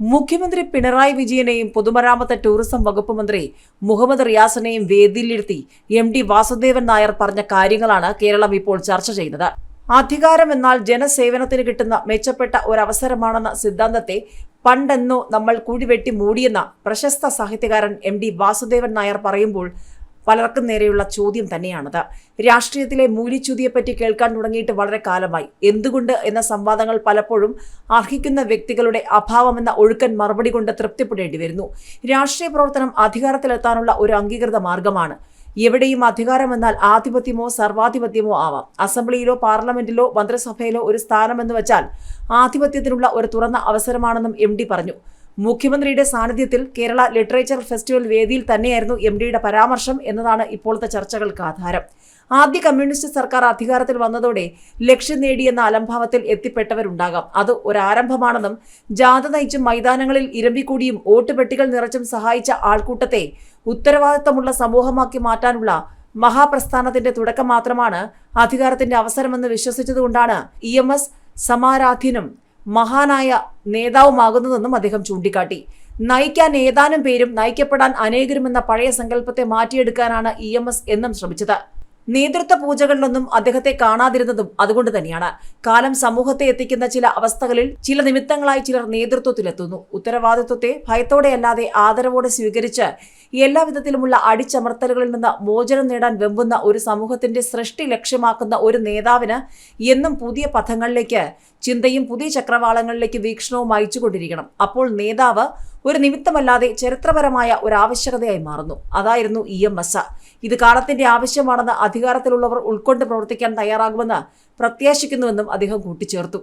മുഖ്യമന്ത്രി പിണറായി വിജയനെയും പൊതുമരാമത്ത് ടൂറിസം വകുപ്പ് മന്ത്രി മുഹമ്മദ് റിയാസിനെയും വേദിയിലിരുത്തി എം ഡി വാസുദേവൻ നായർ പറഞ്ഞ കാര്യങ്ങളാണ് കേരളം ഇപ്പോൾ ചർച്ച ചെയ്യുന്നത്. അധികാരം എന്നാൽ ജനസേവനത്തിന് കിട്ടുന്ന മെച്ചപ്പെട്ട ഒരവസരമാണെന്ന സിദ്ധാന്തത്തെ പണ്ടെന്നോ നമ്മൾ കുഴിവെട്ടി മൂടിയെന്ന പ്രശസ്ത സാഹിത്യകാരൻ എം ഡി വാസുദേവൻ നായർ പറയുമ്പോൾ പലർക്കും നേരെയുള്ള ചോദ്യം തന്നെയാണത്. രാഷ്ട്രീയത്തിലെ മൂലിച്ചുതിയെപ്പറ്റി കേൾക്കാൻ തുടങ്ങിയിട്ട് വളരെ കാലമായി. എന്തുകൊണ്ട് എന്ന സംവാദങ്ങൾ പലപ്പോഴും അർഹിക്കുന്ന വ്യക്തികളുടെ അഭാവമെന്ന ഒഴുക്കൻ മറുപടി കൊണ്ട് തൃപ്തിപ്പെടേണ്ടി വരുന്നു. രാഷ്ട്രീയ പ്രവർത്തനം അധികാരത്തിലെത്താനുള്ള ഒരു അംഗീകൃത മാർഗമാണ്. എവിടെയും അധികാരമെന്നാൽ ആധിപത്യമോ സർവാധിപത്യമോ ആവാം. അസംബ്ലിയിലോ പാർലമെന്റിലോ മന്ത്രിസഭയിലോ ഒരു സ്ഥാനമെന്ന് വെച്ചാൽ ആധിപത്യത്തിനുള്ള ഒരു തുറന്ന അവസരമാണെന്നും എം പറഞ്ഞു. മുഖ്യമന്ത്രിയുടെ സാന്നിധ്യത്തിൽ കേരള ലിറ്ററേച്ചർ ഫെസ്റ്റിവൽ വേദിയിൽ തന്നെയായിരുന്നു എം ഡിയുടെ പരാമർശം എന്നതാണ് ഇപ്പോഴത്തെ ചർച്ചകൾക്ക് ആധാരം. ആദ്യ കമ്മ്യൂണിസ്റ്റ് സർക്കാർ അധികാരത്തിൽ വന്നതോടെ ലക്ഷ്യം നേടിയെന്ന അലംഭാവത്തിൽ എത്തിപ്പെട്ടവരുണ്ടാകാം. അത് ഒരാരംഭമാണെന്നും ജാഥ നയിച്ചും മൈതാനങ്ങളിൽ ഇരമ്പിക്കൂടിയും വോട്ടുപെട്ടികൾ നിറച്ചും സഹായിച്ച ആൾക്കൂട്ടത്തെ ഉത്തരവാദിത്തമുള്ള സമൂഹമാക്കി മാറ്റാനുള്ള മഹാപ്രസ്ഥാനത്തിന്റെ തുടക്കം മാത്രമാണ് അധികാരത്തിന്റെ അവസരമെന്ന് വിശ്വസിച്ചതുകൊണ്ടാണ് ഇ എം എസ് സമാരാധ്യനും മഹാനായ നേതാവുമാകുന്നതെന്നും അദ്ദേഹം ചൂണ്ടിക്കാട്ടി. നയിക്കാൻ ഏതാനും പേരും നയിക്കപ്പെടാൻ അനേകരുമെന്ന പഴയ സങ്കല്പത്തെ മാറ്റിയെടുക്കാനാണ് ഇ എന്നും ശ്രമിച്ചത്. നേതൃത്വ പൂജകളിലൊന്നും അദ്ദേഹത്തെ കാണാതിരുന്നതും അതുകൊണ്ട് തന്നെയാണ്. കാലം സമൂഹത്തെ എത്തിക്കുന്ന ചില അവസ്ഥകളിൽ ചില നിമിത്തങ്ങളായി ചിലർ നേതൃത്വത്തിലെത്തുന്നു. ഉത്തരവാദിത്വത്തെ ഭയത്തോടെയല്ലാതെ ആദരവോടെ സ്വീകരിച്ച് എല്ലാവിധത്തിലുമുള്ള അടിച്ചമർത്തലുകളിൽ നിന്ന് മോചനം നേടാൻ വെമ്പുന്ന ഒരു സമൂഹത്തിന്റെ സൃഷ്ടി ലക്ഷ്യമാക്കുന്ന ഒരു നേതാവിന് എന്നും പുതിയ പഥങ്ങളിലേക്ക് ചിന്തയും പുതിയ ചക്രവാളങ്ങളിലേക്ക് വീക്ഷണവും അയച്ചുകൊണ്ടിരിക്കണം. അപ്പോൾ നേതാവ് ഒരു നിമിത്തമല്ലാതെ ചരിത്രപരമായ ഒരു ആവശ്യകതയായി മാറുന്നു. അതായിരുന്നു ഇ എം എസ്. ഇത് കാലത്തിന്റെ ആവശ്യമാണെന്ന് അധികാരത്തിലുള്ളവർ ഉൾക്കൊണ്ട് പ്രവർത്തിക്കാൻ തയ്യാറാകുമെന്ന് പ്രത്യാശിക്കുന്നുവെന്നും അദ്ദേഹം കൂട്ടിച്ചേർത്തു